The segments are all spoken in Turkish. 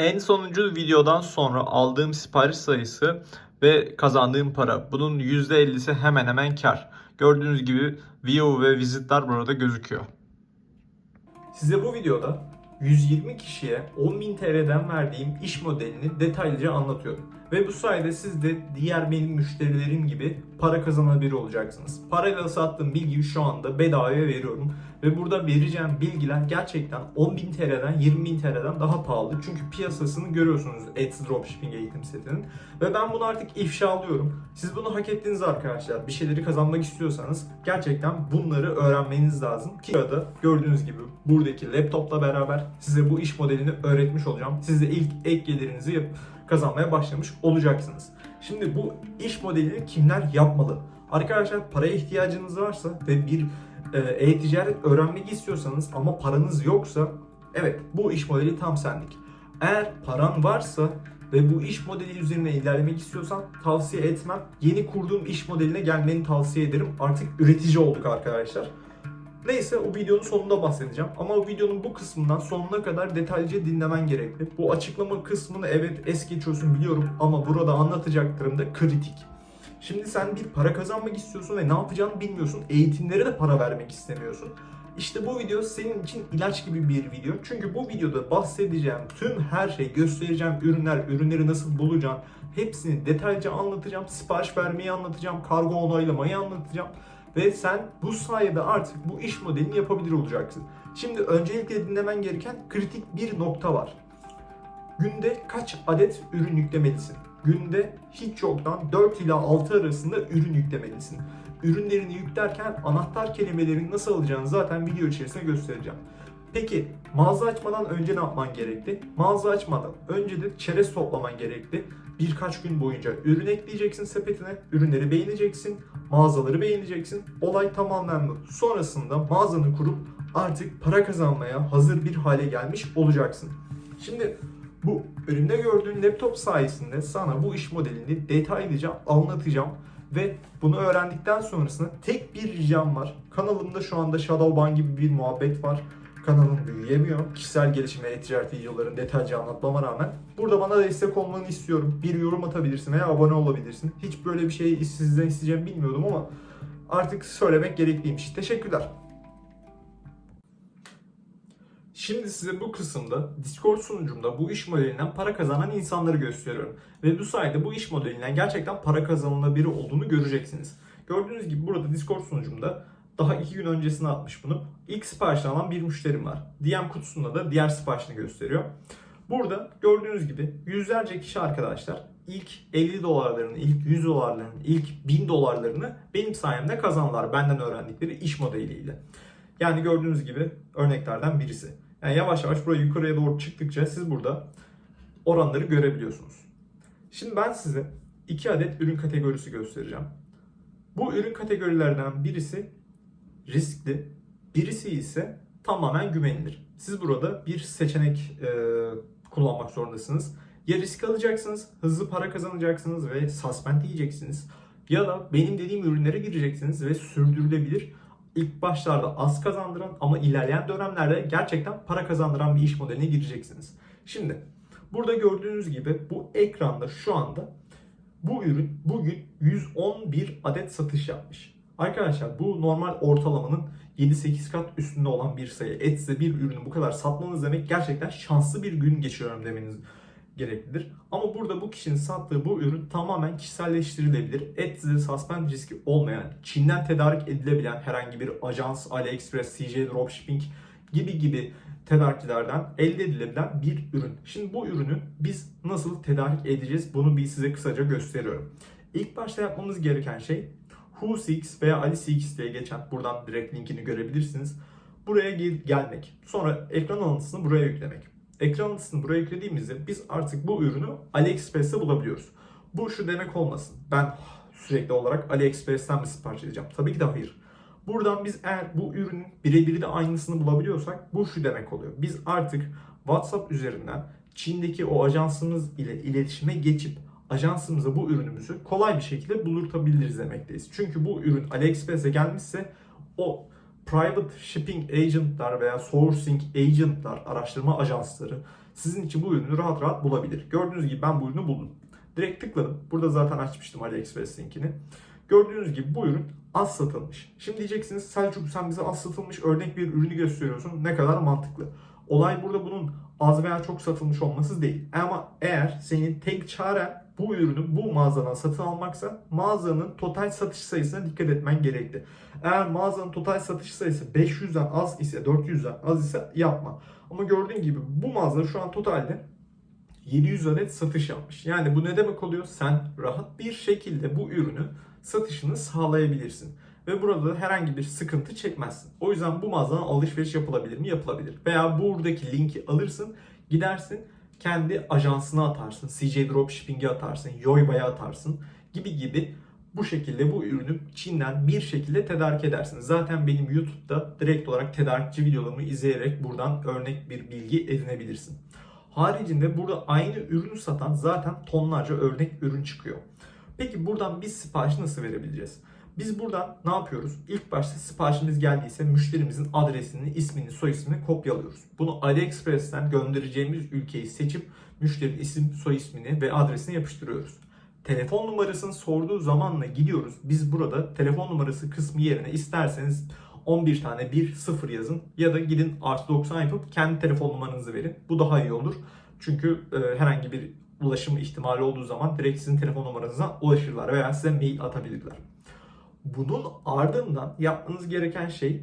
En sonuncu videodan sonra aldığım sipariş sayısı ve kazandığım para. Bunun %50'si hemen hemen kar. Gördüğünüz gibi view ve visitler burada gözüküyor. Size bu videoda 120 kişiye 10.000 TL'den verdiğim iş modelini detaylıca anlatıyorum. Ve bu sayede siz de diğer benim müşterilerim gibi para kazanabilir olacaksınız. Parayla sattığım bilgiyi şu anda bedavaya veriyorum. Ve burada vereceğim bilgiler gerçekten 10.000 TL'den 20.000 TL'den daha pahalı. Çünkü piyasasını görüyorsunuz Etsy Dropshipping eğitim setinin. Ve ben bunu artık ifşa alıyorum. Siz bunu hak ettiniz arkadaşlar. Bir şeyleri kazanmak istiyorsanız gerçekten bunları öğrenmeniz lazım. Ki arada gördüğünüz gibi buradaki laptopla beraber size bu iş modelini öğretmiş olacağım. Siz de ilk ek gelirinizi yap kazanmaya başlamış olacaksınız. Şimdi bu iş modelini kimler yapmalı? Arkadaşlar paraya ihtiyacınız varsa ve bir e, e-ticaret öğrenmek istiyorsanız ama paranız yoksa evet bu iş modeli tam senlik. Eğer paran varsa ve bu iş modeli üzerine ilerlemek istiyorsan tavsiye etmem. Yeni kurduğum iş modeline gelmeni tavsiye ederim. Artık üretici olduk arkadaşlar. Neyse o videonun sonunda bahsedeceğim. Ama o videonun bu kısmından sonuna kadar detaylıca dinlemen gerekli. Bu açıklama kısmını evet es geçiyorsun biliyorum ama burada anlatacaklarım da kritik. Şimdi sen bir para kazanmak istiyorsun ve ne yapacağını bilmiyorsun. Eğitimlere de para vermek istemiyorsun. İşte bu video senin için ilaç gibi bir video. Çünkü bu videoda bahsedeceğim tüm her şey, göstereceğim ürünler, ürünleri nasıl bulacaksın, hepsini detaylıca anlatacağım. Sipariş vermeyi anlatacağım, kargo onaylamayı anlatacağım. Ve sen bu sayede artık bu iş modelini yapabilir olacaksın. Şimdi öncelikle dinlemen gereken kritik bir nokta var. Günde kaç adet ürün yüklemelisin? Günde hiç yoktan 4 ila 6 arasında ürün yüklemelisin. Ürünlerini yüklerken anahtar kelimelerini nasıl alacağını zaten video içerisinde göstereceğim. Peki mağaza açmadan önce ne yapman gerekli? Mağaza açmadan önce de çerez toplaman gerekli. Birkaç gün boyunca ürün ekleyeceksin sepetine, ürünleri beğeneceksin, mağazaları beğeneceksin. Olay tamamen bu. Sonrasında mağazanı kurup artık para kazanmaya hazır bir hale gelmiş olacaksın. Şimdi bu önümde gördüğün laptop sayesinde sana bu iş modelini detaylıca anlatacağım. Ve bunu öğrendikten sonrasında tek bir ricam var. Kanalımda şu anda Shadowban gibi bir muhabbet var. Kanalım büyüyemiyor. Kişisel gelişim ve e-ticaret videolarını detaylıca anlatmama rağmen. Burada bana destek olmanı istiyorum. Bir yorum atabilirsin veya abone olabilirsin. Hiç böyle bir şeyi sizden isteyeceğimi bilmiyordum ama artık söylemek gerekliymiş. Teşekkürler. Şimdi size bu kısımda Discord sunucumda bu iş modelinden para kazanan insanları gösteriyorum. Ve bu sayede bu iş modelinden gerçekten para kazanılabilir olduğunu göreceksiniz. Gördüğünüz gibi burada Discord sunucumda daha iki gün öncesine atmış bunu. İlk siparişini alan bir müşterim var. DM kutusunda da diğer siparişini gösteriyor. Burada gördüğünüz gibi yüzlerce kişi arkadaşlar ilk 50 dolarlarını, ilk 100 dolarlarını, ilk 1000 dolarlarını benim sayemde kazandılar benden öğrendikleri iş modeliyle. Yani gördüğünüz gibi örneklerden birisi. Yani yavaş yavaş buraya yukarıya doğru çıktıkça siz burada oranları görebiliyorsunuz. Şimdi ben size iki adet ürün kategorisi göstereceğim. Bu ürün kategorilerinden birisi riskli, birisi ise tamamen güvenilir. Siz burada bir seçenek e, kullanmak zorundasınız. Ya risk alacaksınız, hızlı para kazanacaksınız ve suspend yiyeceksiniz. Ya da benim dediğim ürünlere gireceksiniz ve sürdürülebilir ilk başlarda az kazandıran ama ilerleyen dönemlerde gerçekten para kazandıran bir iş modeline gireceksiniz. Şimdi burada gördüğünüz gibi bu ekranda şu anda bu ürün bugün 111 adet satış yapmış. Arkadaşlar bu normal ortalamanın 7-8 kat üstünde olan bir sayı. Etse bir ürünü bu kadar satmanız demek gerçekten şanslı bir gün geçiriyorum demeniz gereklidir. Ama burada bu kişinin sattığı bu ürün tamamen kişiselleştirilebilir. Etsy suspend riski olmayan, Çin'den tedarik edilebilen herhangi bir ajans, AliExpress, CJ Dropshipping gibi gibi tedarikçilerden elde edilebilen bir ürün. Şimdi bu ürünü biz nasıl tedarik edeceğiz bunu bir size kısaca gösteriyorum. İlk başta yapmamız gereken şey WhoCX veya AliCX diye geçen buradan direkt linkini görebilirsiniz. Buraya gel- gelmek. Sonra ekran alıntısını buraya yüklemek. Ekran alıntısını buraya yüklediğimizde biz artık bu ürünü AliExpress'te bulabiliyoruz. Bu şu demek olmasın. Ben sürekli olarak AliExpress'ten mi sipariş edeceğim? Tabii ki de hayır. Buradan biz eğer bu ürünün birebir de aynısını bulabiliyorsak bu şu demek oluyor. Biz artık WhatsApp üzerinden Çin'deki o ajansımız ile iletişime geçip ajansımıza bu ürünümüzü kolay bir şekilde bulurtabiliriz demekteyiz. Çünkü bu ürün AliExpress'e gelmişse o private shipping agentlar veya sourcing agentlar, araştırma ajansları sizin için bu ürünü rahat rahat bulabilir. Gördüğünüz gibi ben bu ürünü buldum. Direkt tıkladım. Burada zaten açmıştım AliExpress linkini. Gördüğünüz gibi bu ürün az satılmış. Şimdi diyeceksiniz Selçuk sen bize az satılmış örnek bir ürünü gösteriyorsun. Ne kadar mantıklı. Olay burada bunun az veya çok satılmış olması değil. Ama eğer senin tek çaren bu ürünü bu mağazadan satın almaksa mağazanın total satış sayısına dikkat etmen gerekli. Eğer mağazanın total satış sayısı 500'den az ise 400'den az ise yapma. Ama gördüğün gibi bu mağaza şu an totalde 700 adet satış yapmış. Yani bu ne demek oluyor? Sen rahat bir şekilde bu ürünü satışını sağlayabilirsin. Ve burada herhangi bir sıkıntı çekmezsin. O yüzden bu mağazadan alışveriş yapılabilir mi? Yapılabilir. Veya buradaki linki alırsın, gidersin kendi ajansına atarsın. CJ Dropshipping'e atarsın, Yoiba'ya atarsın gibi gibi bu şekilde bu ürünü Çin'den bir şekilde tedarik edersiniz. Zaten benim YouTube'da direkt olarak tedarikçi videolarımı izleyerek buradan örnek bir bilgi edinebilirsin. Haricinde burada aynı ürünü satan zaten tonlarca örnek ürün çıkıyor. Peki buradan biz sipariş nasıl verebileceğiz? Biz buradan ne yapıyoruz? İlk başta siparişimiz geldiyse müşterimizin adresini, ismini, soy ismini kopyalıyoruz. Bunu AliExpress'ten göndereceğimiz ülkeyi seçip müşterinin isim, soy ismini ve adresini yapıştırıyoruz. Telefon numarasını sorduğu zamanla gidiyoruz. Biz burada telefon numarası kısmı yerine isterseniz 11 tane 1 0 yazın ya da gidin artı 90 yapıp kendi telefon numaranızı verin. Bu daha iyi olur. Çünkü e, herhangi bir ulaşım ihtimali olduğu zaman direkt sizin telefon numaranıza ulaşırlar veya size mail atabilirler. Bunun ardından yapmanız gereken şey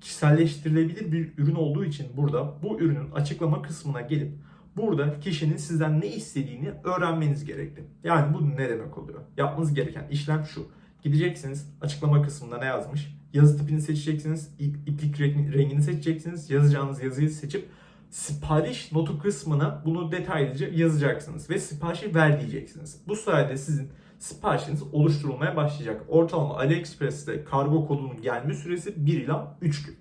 kişiselleştirilebilir bir ürün olduğu için burada bu ürünün açıklama kısmına gelip burada kişinin sizden ne istediğini öğrenmeniz gerekli. Yani bu ne demek oluyor? Yapmanız gereken işlem şu. Gideceksiniz açıklama kısmında ne yazmış? Yazı tipini seçeceksiniz, ip- iplik rengi- rengini seçeceksiniz, yazacağınız yazıyı seçip sipariş notu kısmına bunu detaylıca yazacaksınız ve siparişi ver diyeceksiniz. Bu sayede sizin siparişiniz oluşturulmaya başlayacak. Ortalama AliExpress'te kargo kodunun gelme süresi 1 ila 3 gün.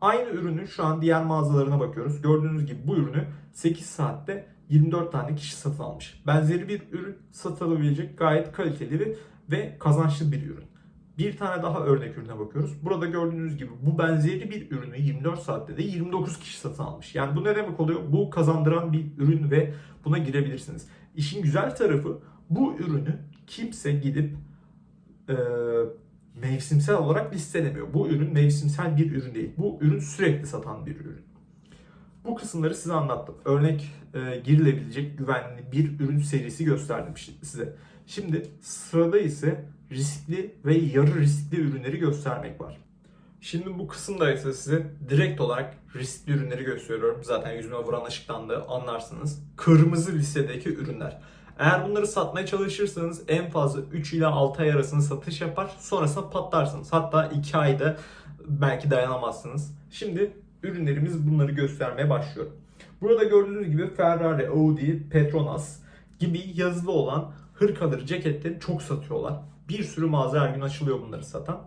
Aynı ürünün şu an diğer mağazalarına bakıyoruz. Gördüğünüz gibi bu ürünü 8 saatte 24 tane kişi satın almış. Benzeri bir ürün satılabilecek gayet kaliteli ve- kazançlı bir ürün. Bir tane daha örnek ürüne bakıyoruz. Burada gördüğünüz gibi bu benzeri bir ürünü 24 saatte de 29 kişi satın almış. Yani bu ne demek oluyor? Bu kazandıran bir ürün ve buna girebilirsiniz. İşin güzel tarafı bu ürünü kimse gidip e, mevsimsel olarak listelemiyor. Bu ürün mevsimsel bir ürün değil. Bu ürün sürekli satan bir ürün. Bu kısımları size anlattım. Örnek e, girilebilecek güvenli bir ürün serisi gösterdim size. Şimdi sırada ise riskli ve yarı riskli ürünleri göstermek var. Şimdi bu kısımda ise size direkt olarak riskli ürünleri gösteriyorum. Zaten yüzüme vuran ışıktan da anlarsınız. Kırmızı listedeki ürünler. Eğer bunları satmaya çalışırsanız en fazla 3 ila 6 ay arasında satış yapar. Sonrasında patlarsınız. Hatta 2 ayda belki dayanamazsınız. Şimdi ürünlerimiz bunları göstermeye başlıyor. Burada gördüğünüz gibi Ferrari, Audi, Petronas gibi yazılı olan hırkaları, ceketleri çok satıyorlar. Bir sürü mağaza her gün açılıyor bunları satan.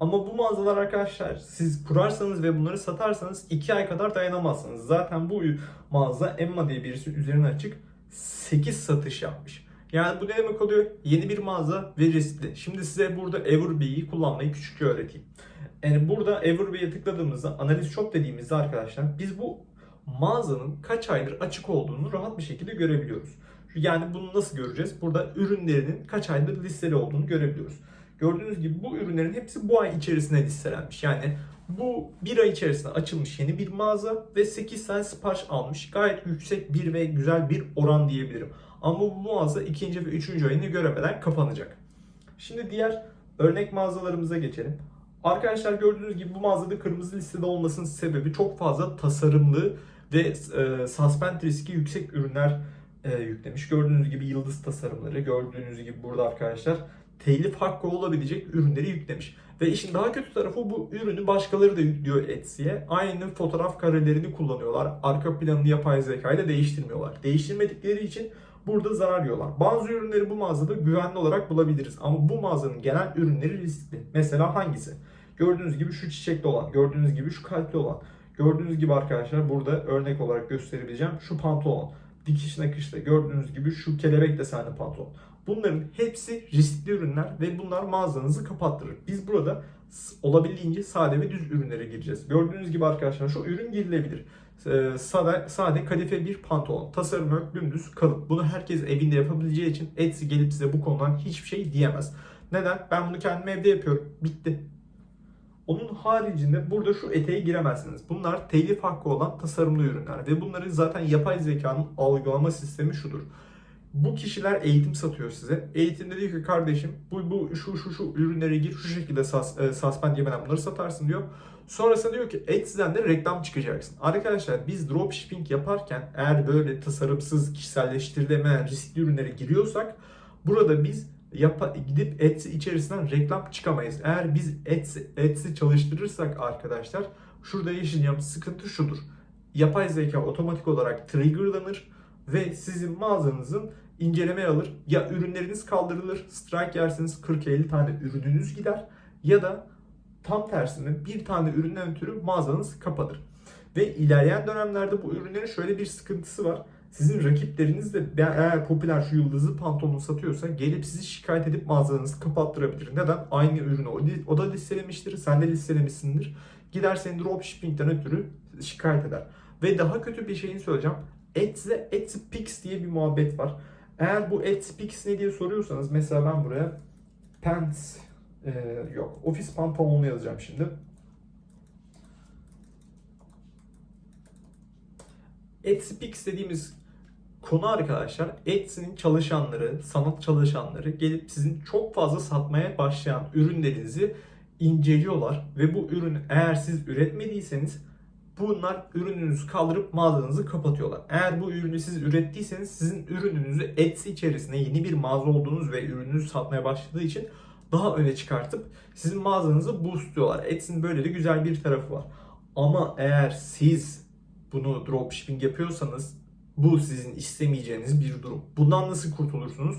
Ama bu mağazalar arkadaşlar siz kurarsanız ve bunları satarsanız 2 ay kadar dayanamazsınız. Zaten bu mağaza Emma diye birisi üzerine açık 8 satış yapmış. Yani bu ne demek oluyor? Yeni bir mağaza ve riskli. Şimdi size burada Everbee'yi kullanmayı küçükçe öğreteyim. Yani burada Everbee'ye tıkladığımızda analiz shop dediğimizde arkadaşlar biz bu mağazanın kaç aydır açık olduğunu rahat bir şekilde görebiliyoruz. Yani bunu nasıl göreceğiz? Burada ürünlerinin kaç aydır listeli olduğunu görebiliyoruz. Gördüğünüz gibi bu ürünlerin hepsi bu ay içerisinde listelenmiş. Yani bu bir ay içerisinde açılmış yeni bir mağaza ve 8 tane sipariş almış. Gayet yüksek bir ve güzel bir oran diyebilirim. Ama bu mağaza ikinci ve üçüncü ayını göremeden kapanacak. Şimdi diğer örnek mağazalarımıza geçelim. Arkadaşlar gördüğünüz gibi bu mağazada kırmızı listede olmasının sebebi çok fazla tasarımlı ve e, suspend riski yüksek ürünler e, yüklemiş. Gördüğünüz gibi yıldız tasarımları, gördüğünüz gibi burada arkadaşlar telif hakkı olabilecek ürünleri yüklemiş. Ve işin daha kötü tarafı bu ürünü başkaları da yüklüyor Etsy'ye. Aynı fotoğraf karelerini kullanıyorlar. Arka planını yapay zeka ile değiştirmiyorlar. Değiştirmedikleri için burada zarar yiyorlar. Bazı ürünleri bu mağazada güvenli olarak bulabiliriz. Ama bu mağazanın genel ürünleri riskli. Mesela hangisi? Gördüğünüz gibi şu çiçekli olan, gördüğünüz gibi şu kalpli olan. Gördüğünüz gibi arkadaşlar burada örnek olarak gösterebileceğim şu pantolon. Dikiş nakışta gördüğünüz gibi şu kelebek desenli pantolon. Bunların hepsi riskli ürünler ve bunlar mağazanızı kapattırır. Biz burada olabildiğince sade ve düz ürünlere gireceğiz. Gördüğünüz gibi arkadaşlar şu ürün girilebilir. e, sade, sade kadife bir pantolon. Tasarım yok, dümdüz kalıp. Bunu herkes evinde yapabileceği için Etsy gelip size bu konudan hiçbir şey diyemez. Neden? Ben bunu kendim evde yapıyorum. Bitti. Onun haricinde burada şu eteğe giremezsiniz. Bunlar telif hakkı olan tasarımlı ürünler ve bunları zaten yapay zekanın algılama sistemi şudur. Bu kişiler eğitim satıyor size. Eğitimde diyor ki kardeşim bu, bu şu şu şu ürünlere gir şu şekilde sas, e, suspend yemeden bunları satarsın diyor. Sonrasında diyor ki Etsy'den de reklam çıkacaksın. Arkadaşlar biz dropshipping yaparken eğer böyle tasarımsız, kişiselleştirilemeyen riskli ürünlere giriyorsak burada biz yapa, gidip Etsy içerisinden reklam çıkamayız. Eğer biz Etsy, Etsy çalıştırırsak arkadaşlar şurada yaşayacağımız sıkıntı şudur. Yapay zeka otomatik olarak triggerlanır ve sizin mağazanızın incelemeye alır. Ya ürünleriniz kaldırılır, strike yersiniz 40-50 tane ürününüz gider ya da tam tersine bir tane üründen ötürü mağazanız kapanır. Ve ilerleyen dönemlerde bu ürünlerin şöyle bir sıkıntısı var. Sizin rakipleriniz de eğer popüler şu yıldızlı pantolonu satıyorsa gelip sizi şikayet edip mağazanızı kapattırabilir. Neden? Aynı ürünü o, da listelemiştir, sen de listelemişsindir. Gider seni dropshipping'den ötürü şikayet eder. Ve daha kötü bir şeyini söyleyeceğim. Etsy Pix diye bir muhabbet var. Eğer bu Etsy Pix ne diye soruyorsanız mesela ben buraya pants e, yok ofis pantolonunu yazacağım şimdi. Etsy Pix dediğimiz konu arkadaşlar Etsy'nin çalışanları, sanat çalışanları gelip sizin çok fazla satmaya başlayan ürünlerinizi inceliyorlar ve bu ürünü eğer siz üretmediyseniz bunlar ürününüzü kaldırıp mağazanızı kapatıyorlar. Eğer bu ürünü siz ürettiyseniz sizin ürününüzü Etsy içerisinde yeni bir mağaza olduğunuz ve ürününüzü satmaya başladığı için daha öne çıkartıp sizin mağazanızı boostluyorlar. Etsy'nin böyle de güzel bir tarafı var. Ama eğer siz bunu dropshipping yapıyorsanız bu sizin istemeyeceğiniz bir durum. Bundan nasıl kurtulursunuz?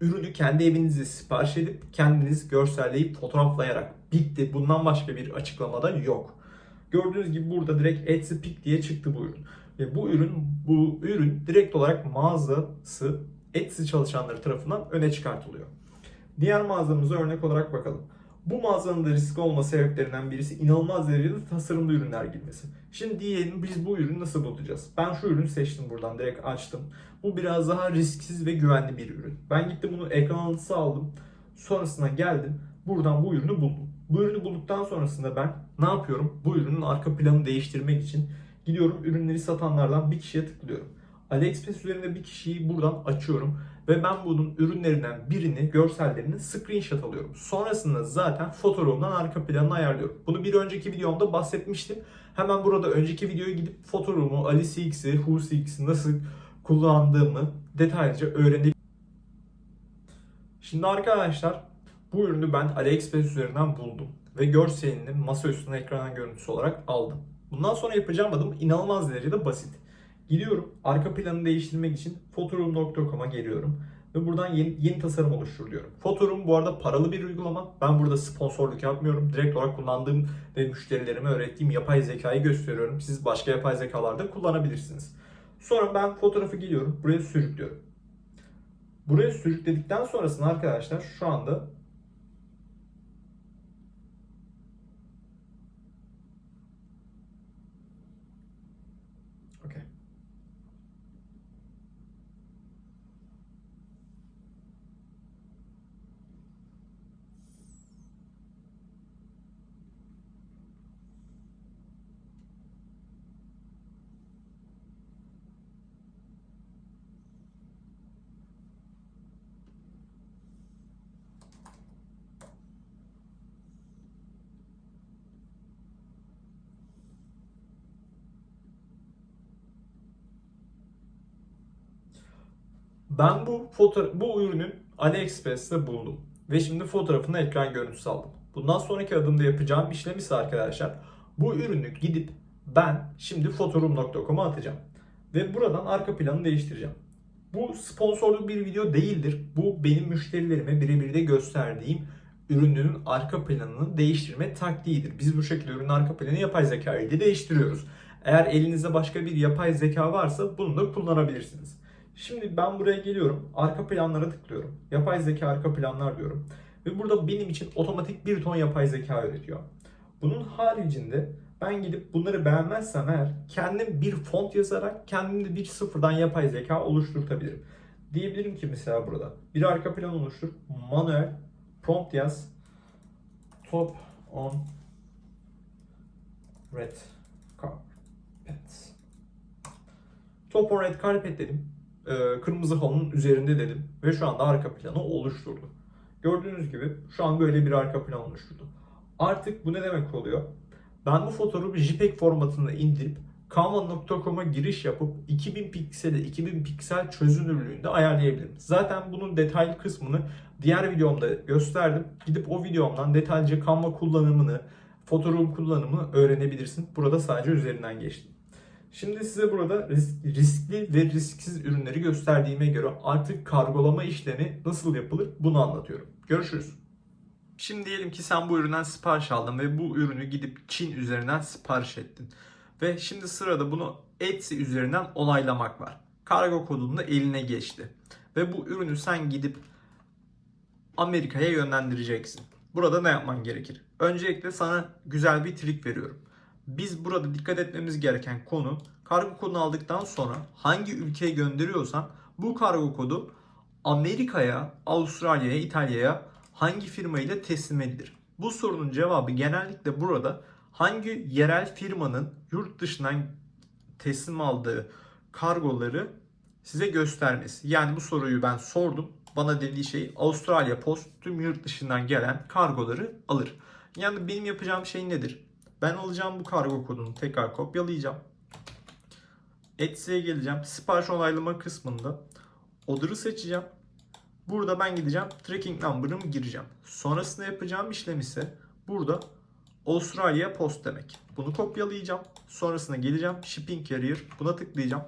Ürünü kendi evinizde sipariş edip kendiniz görselleyip fotoğraflayarak bitti. Bundan başka bir açıklamada yok. Gördüğünüz gibi burada direkt Etsy Pick diye çıktı bu ürün. Ve bu ürün bu ürün direkt olarak mağazası Etsy çalışanları tarafından öne çıkartılıyor. Diğer mağazamıza örnek olarak bakalım. Bu mağazanın da riskli olma sebeplerinden birisi inanılmaz derecede tasarımlı ürünler girmesi. Şimdi diyelim biz bu ürünü nasıl bulacağız? Ben şu ürünü seçtim buradan direkt açtım. Bu biraz daha risksiz ve güvenli bir ürün. Ben gittim bunu ekran alıntısı aldım. Sonrasında geldim. Buradan bu ürünü buldum. Bu ürünü bulduktan sonrasında ben ne yapıyorum? Bu ürünün arka planını değiştirmek için gidiyorum ürünleri satanlardan bir kişiye tıklıyorum. AliExpress üzerinde bir kişiyi buradan açıyorum ve ben bunun ürünlerinden birini, görsellerini screenshot alıyorum. Sonrasında zaten fotoğrafından arka planını ayarlıyorum. Bunu bir önceki videomda bahsetmiştim. Hemen burada önceki videoya gidip fotoğrafımı, Ali CX'i, Who CX'i nasıl kullandığımı detaylıca öğrenip Şimdi arkadaşlar bu ürünü ben AliExpress üzerinden buldum ve görselini masa üstüne ekran görüntüsü olarak aldım. Bundan sonra yapacağım adım inanılmaz derecede basit. Gidiyorum arka planı değiştirmek için fotorum.com'a geliyorum ve buradan yeni, yeni tasarım oluştur diyorum. Bu arada paralı bir uygulama. Ben burada sponsorluk yapmıyorum. Direkt olarak kullandığım ve müşterilerime öğrettiğim yapay zekayı gösteriyorum. Siz başka yapay zekalarda kullanabilirsiniz. Sonra ben fotoğrafı geliyorum. Buraya sürüklüyorum. Buraya sürükledikten sonrasında arkadaşlar şu anda Ben bu foto bu ürünün AliExpress'te buldum ve şimdi fotoğrafını ekran görüntüsü aldım. Bundan sonraki adımda yapacağım işlem ise arkadaşlar bu ürünü gidip ben şimdi fotorum.com'a atacağım ve buradan arka planı değiştireceğim. Bu sponsorlu bir video değildir. Bu benim müşterilerime birebir de gösterdiğim ürünün arka planını değiştirme taktiğidir. Biz bu şekilde ürünün arka planını yapay zeka ile değiştiriyoruz. Eğer elinizde başka bir yapay zeka varsa bunu da kullanabilirsiniz. Şimdi ben buraya geliyorum. Arka planlara tıklıyorum. Yapay zeka arka planlar diyorum. Ve burada benim için otomatik bir ton yapay zeka üretiyor. Bunun haricinde Ben gidip bunları beğenmezsem eğer kendim bir font yazarak kendim de bir sıfırdan yapay zeka oluşturtabilirim. Diyebilirim ki mesela burada bir arka plan oluştur. Manuel prompt yaz. Top on red carpet. Top on red carpet dedim. Ee, kırmızı halının üzerinde dedim. Ve şu anda arka planı oluşturdu. Gördüğünüz gibi şu an böyle bir arka plan oluşturdu. Artık bu ne demek oluyor? Ben bu fotoğrafı JPEG formatında indirip canva.com'a giriş yapıp 2000 piksele 2000 piksel çözünürlüğünde ayarlayabilirim. Zaten bunun detaylı kısmını diğer videomda gösterdim. Gidip o videomdan detaylıca Canva kullanımını, Photoshop kullanımını öğrenebilirsin. Burada sadece üzerinden geçtim. Şimdi size burada risk- riskli ve risksiz ürünleri gösterdiğime göre artık kargolama işlemi nasıl yapılır bunu anlatıyorum. Görüşürüz. Şimdi diyelim ki sen bu üründen sipariş aldın ve bu ürünü gidip Çin üzerinden sipariş ettin. Ve şimdi sırada bunu Etsy üzerinden onaylamak var. Kargo kodun da eline geçti. Ve bu ürünü sen gidip Amerika'ya yönlendireceksin. Burada ne yapman gerekir? Öncelikle sana güzel bir trik veriyorum. Biz burada dikkat etmemiz gereken konu kargo kodunu aldıktan sonra hangi ülkeye gönderiyorsan bu kargo kodu Amerika'ya, Avustralya'ya, İtalya'ya hangi firma ile teslim edilir? Bu sorunun cevabı genellikle burada hangi yerel firmanın yurt dışından teslim aldığı kargoları size göstermesi. Yani bu soruyu ben sordum. Bana dediği şey Avustralya Post tüm yurt dışından gelen kargoları alır. Yani benim yapacağım şey nedir? Ben alacağım bu kargo kodunu tekrar kopyalayacağım. Etsy'ye geleceğim. Sipariş onaylama kısmında order'ı seçeceğim. Burada ben gideceğim tracking number'ımı gireceğim. Sonrasında yapacağım işlem ise burada Avustralya Post demek. Bunu kopyalayacağım. Sonrasında geleceğim shipping carrier buna tıklayacağım.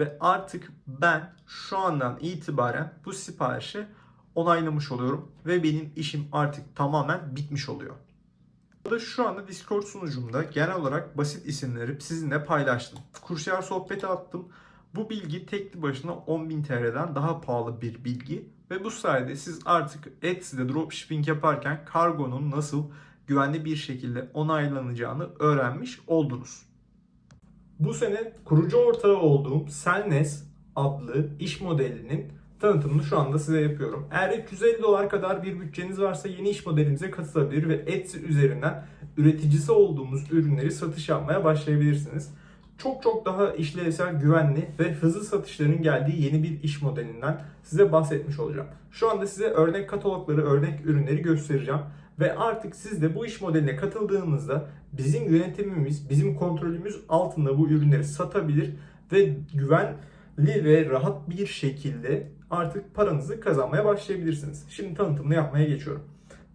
Ve artık ben şu andan itibaren bu siparişi onaylamış oluyorum. Ve benim işim artık tamamen bitmiş oluyor. Burada şu anda Discord sunucumda genel olarak basit isimleri sizinle paylaştım. Kursiyer sohbeti attım. Bu bilgi tekli başına 10.000 TL'den daha pahalı bir bilgi. Ve bu sayede siz artık Etsy'de dropshipping yaparken kargonun nasıl güvenli bir şekilde onaylanacağını öğrenmiş oldunuz. Bu sene kurucu ortağı olduğum Selnes adlı iş modelinin tanıtımını şu anda size yapıyorum. Eğer 350 dolar kadar bir bütçeniz varsa yeni iş modelimize katılabilir ve Etsy üzerinden üreticisi olduğumuz ürünleri satış yapmaya başlayabilirsiniz. Çok çok daha işlevsel, güvenli ve hızlı satışların geldiği yeni bir iş modelinden size bahsetmiş olacağım. Şu anda size örnek katalogları, örnek ürünleri göstereceğim. Ve artık siz de bu iş modeline katıldığınızda bizim yönetimimiz, bizim kontrolümüz altında bu ürünleri satabilir ve güvenli ve rahat bir şekilde artık paranızı kazanmaya başlayabilirsiniz. Şimdi tanıtımını yapmaya geçiyorum.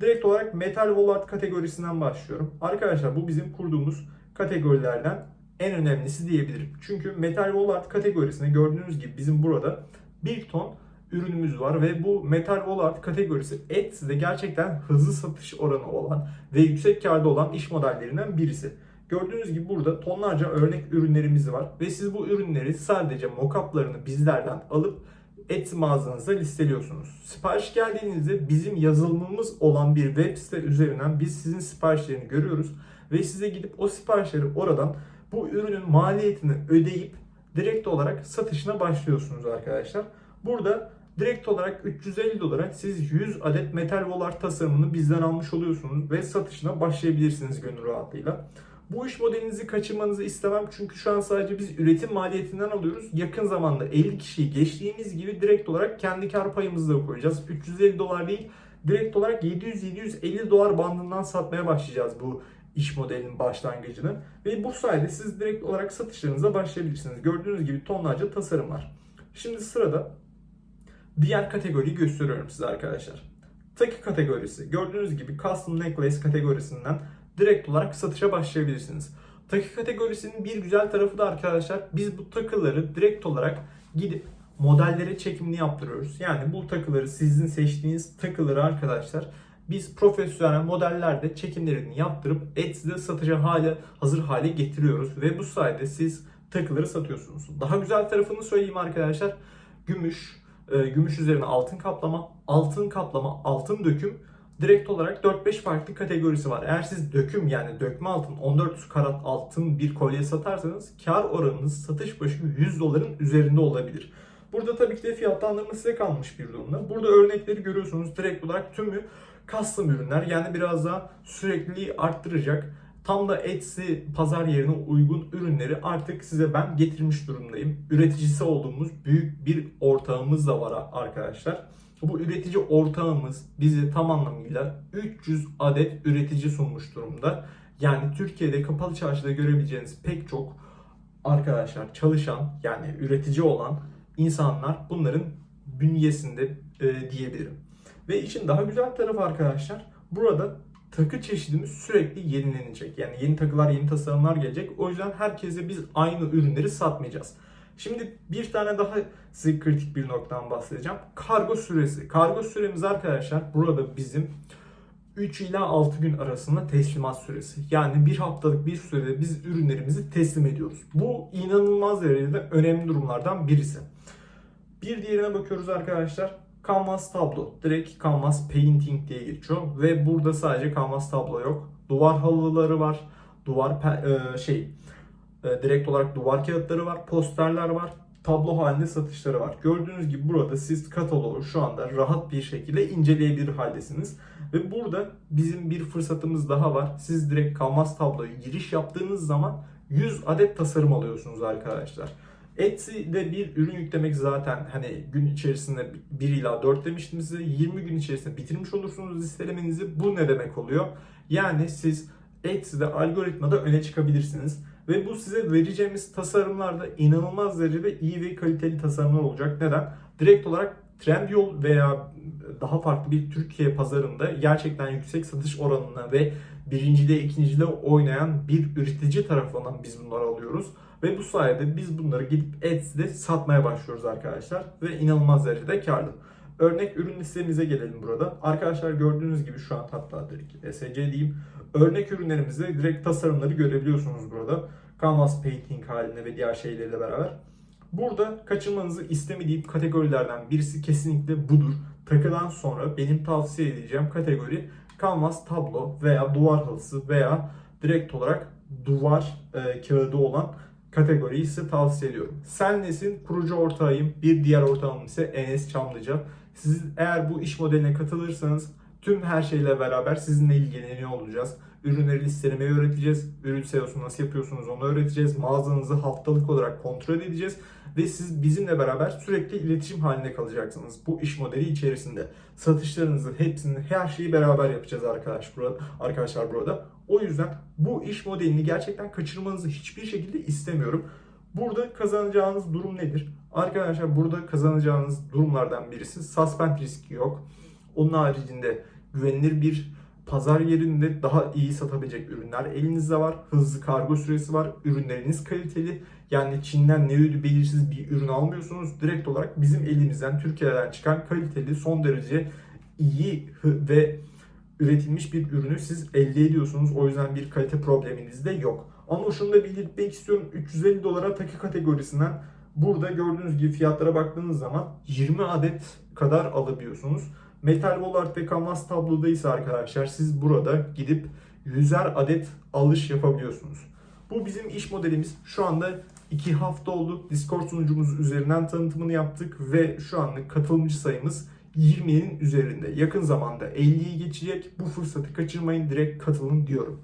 Direkt olarak Metal Wallet kategorisinden başlıyorum. Arkadaşlar bu bizim kurduğumuz kategorilerden en önemlisi diyebilirim. Çünkü Metal Wallet kategorisinde gördüğünüz gibi bizim burada bir ton ürünümüz var ve bu Metal Wallet kategorisi Etsy'de gerçekten hızlı satış oranı olan ve yüksek karda olan iş modellerinden birisi. Gördüğünüz gibi burada tonlarca örnek ürünlerimiz var ve siz bu ürünleri sadece mockup'larını bizlerden alıp Etsy mağazanıza listeliyorsunuz. Sipariş geldiğinizde bizim yazılımımız olan bir web site üzerinden biz sizin siparişlerini görüyoruz ve size gidip o siparişleri oradan bu ürünün maliyetini ödeyip direkt olarak satışına başlıyorsunuz arkadaşlar. Burada direkt olarak 350 dolara siz 100 adet metal volar tasarımını bizden almış oluyorsunuz ve satışına başlayabilirsiniz gönül rahatlığıyla. Bu iş modelinizi kaçırmanızı istemem çünkü şu an sadece biz üretim maliyetinden alıyoruz. Yakın zamanda 50 kişiyi geçtiğimiz gibi direkt olarak kendi kar payımızı da koyacağız. 350 dolar değil direkt olarak 700-750 dolar bandından satmaya başlayacağız bu iş modelinin başlangıcını. Ve bu sayede siz direkt olarak satışlarınıza başlayabilirsiniz. Gördüğünüz gibi tonlarca tasarım var. Şimdi sırada diğer kategoriyi gösteriyorum size arkadaşlar. Takı kategorisi. Gördüğünüz gibi Custom Necklace kategorisinden direkt olarak satışa başlayabilirsiniz. Takı kategorisinin bir güzel tarafı da arkadaşlar biz bu takıları direkt olarak gidip modellere çekimini yaptırıyoruz. Yani bu takıları sizin seçtiğiniz takıları arkadaşlar biz profesyonel modellerde çekimlerini yaptırıp Etsy'de satışa hale, hazır hale getiriyoruz ve bu sayede siz takıları satıyorsunuz. Daha güzel tarafını söyleyeyim arkadaşlar. Gümüş, e, gümüş üzerine altın kaplama, altın kaplama, altın döküm direkt olarak 4-5 farklı kategorisi var. Eğer siz döküm yani dökme altın 14 karat altın bir kolye satarsanız kar oranınız satış başı 100 doların üzerinde olabilir. Burada tabii ki de fiyatlandırma size kalmış bir durumda. Burada örnekleri görüyorsunuz. Direkt olarak tümü custom ürünler. Yani biraz daha sürekliliği arttıracak. Tam da Etsy pazar yerine uygun ürünleri artık size ben getirmiş durumdayım. Üreticisi olduğumuz büyük bir ortağımız da var arkadaşlar. Bu üretici ortağımız bize tam anlamıyla 300 adet üretici sunmuş durumda. Yani Türkiye'de kapalı çarşıda görebileceğiniz pek çok arkadaşlar çalışan yani üretici olan insanlar bunların bünyesinde e, diyebilirim. Ve işin daha güzel tarafı arkadaşlar burada takı çeşidimiz sürekli yenilenecek. Yani yeni takılar, yeni tasarımlar gelecek. O yüzden herkese biz aynı ürünleri satmayacağız. Şimdi bir tane daha size kritik bir noktadan bahsedeceğim. Kargo süresi. Kargo süremiz arkadaşlar burada bizim 3 ila 6 gün arasında teslimat süresi. Yani bir haftalık bir sürede biz ürünlerimizi teslim ediyoruz. Bu inanılmaz derecede önemli durumlardan birisi. Bir diğerine bakıyoruz arkadaşlar. Canvas tablo. Direkt Canvas Painting diye geçiyor. Ve burada sadece Canvas tablo yok. Duvar halıları var. Duvar e, şey direkt olarak duvar kağıtları var. Posterler var. Tablo halinde satışları var. Gördüğünüz gibi burada siz kataloğu şu anda rahat bir şekilde inceleyebilir haldesiniz. Ve burada bizim bir fırsatımız daha var. Siz direkt Canvas tabloya giriş yaptığınız zaman 100 adet tasarım alıyorsunuz arkadaşlar. Etsy'de bir ürün yüklemek zaten hani gün içerisinde 1 ila 4 demiştim size 20 gün içerisinde bitirmiş olursunuz listelemenizi. Bu ne demek oluyor? Yani siz Etsy'de algoritmada öne çıkabilirsiniz. Ve bu size vereceğimiz tasarımlarda inanılmaz derecede iyi ve kaliteli tasarımlar olacak. Neden? Direkt olarak Trendyol veya daha farklı bir Türkiye pazarında gerçekten yüksek satış oranına ve birincide ikincide oynayan bir üretici tarafından biz bunları alıyoruz. Ve bu sayede biz bunları gidip Etsy'de satmaya başlıyoruz arkadaşlar. Ve inanılmaz derecede karlı. Örnek ürün listemize gelelim burada. Arkadaşlar gördüğünüz gibi şu an hatta direkt SC diyeyim. Örnek ürünlerimizde direkt tasarımları görebiliyorsunuz burada. Canvas painting halinde ve diğer şeylerle beraber. Burada kaçırmanızı istemediğim kategorilerden birisi kesinlikle budur. Takıdan sonra benim tavsiye edeceğim kategori Canvas tablo veya duvar halısı veya direkt olarak duvar e, kağıdı olan kategoriyi size tavsiye ediyorum. Sennes'in kurucu ortağıyım. Bir diğer ortağım ise Enes Çamlıca. Siz eğer bu iş modeline katılırsanız tüm her şeyle beraber sizinle ilgileniyor olacağız. Ürünleri listelemeyi öğreteceğiz. Ürün SEO'sunu nasıl yapıyorsunuz onu öğreteceğiz. Mağazanızı haftalık olarak kontrol edeceğiz. Ve siz bizimle beraber sürekli iletişim halinde kalacaksınız bu iş modeli içerisinde. Satışlarınızı hepsini her şeyi beraber yapacağız arkadaş burada, arkadaşlar burada. O yüzden bu iş modelini gerçekten kaçırmanızı hiçbir şekilde istemiyorum. Burada kazanacağınız durum nedir? Arkadaşlar burada kazanacağınız durumlardan birisi suspend riski yok. Onun haricinde güvenilir bir pazar yerinde daha iyi satabilecek ürünler elinizde var. Hızlı kargo süresi var. Ürünleriniz kaliteli. Yani Çin'den ne ödü belirsiz bir ürün almıyorsunuz. Direkt olarak bizim elimizden Türkiye'den çıkan kaliteli son derece iyi ve üretilmiş bir ürünü siz elde ediyorsunuz. O yüzden bir kalite probleminiz de yok. Ama şunu da belirtmek istiyorum. 350 dolara takı kategorisinden burada gördüğünüz gibi fiyatlara baktığınız zaman 20 adet kadar alabiliyorsunuz. Metal Wallart ve Canvas tabloda ise arkadaşlar siz burada gidip 100'er adet alış yapabiliyorsunuz. Bu bizim iş modelimiz. Şu anda 2 hafta oldu. Discord sunucumuz üzerinden tanıtımını yaptık ve şu anlık katılımcı sayımız 20'nin üzerinde. Yakın zamanda 50'yi geçecek. Bu fırsatı kaçırmayın. Direkt katılın diyorum.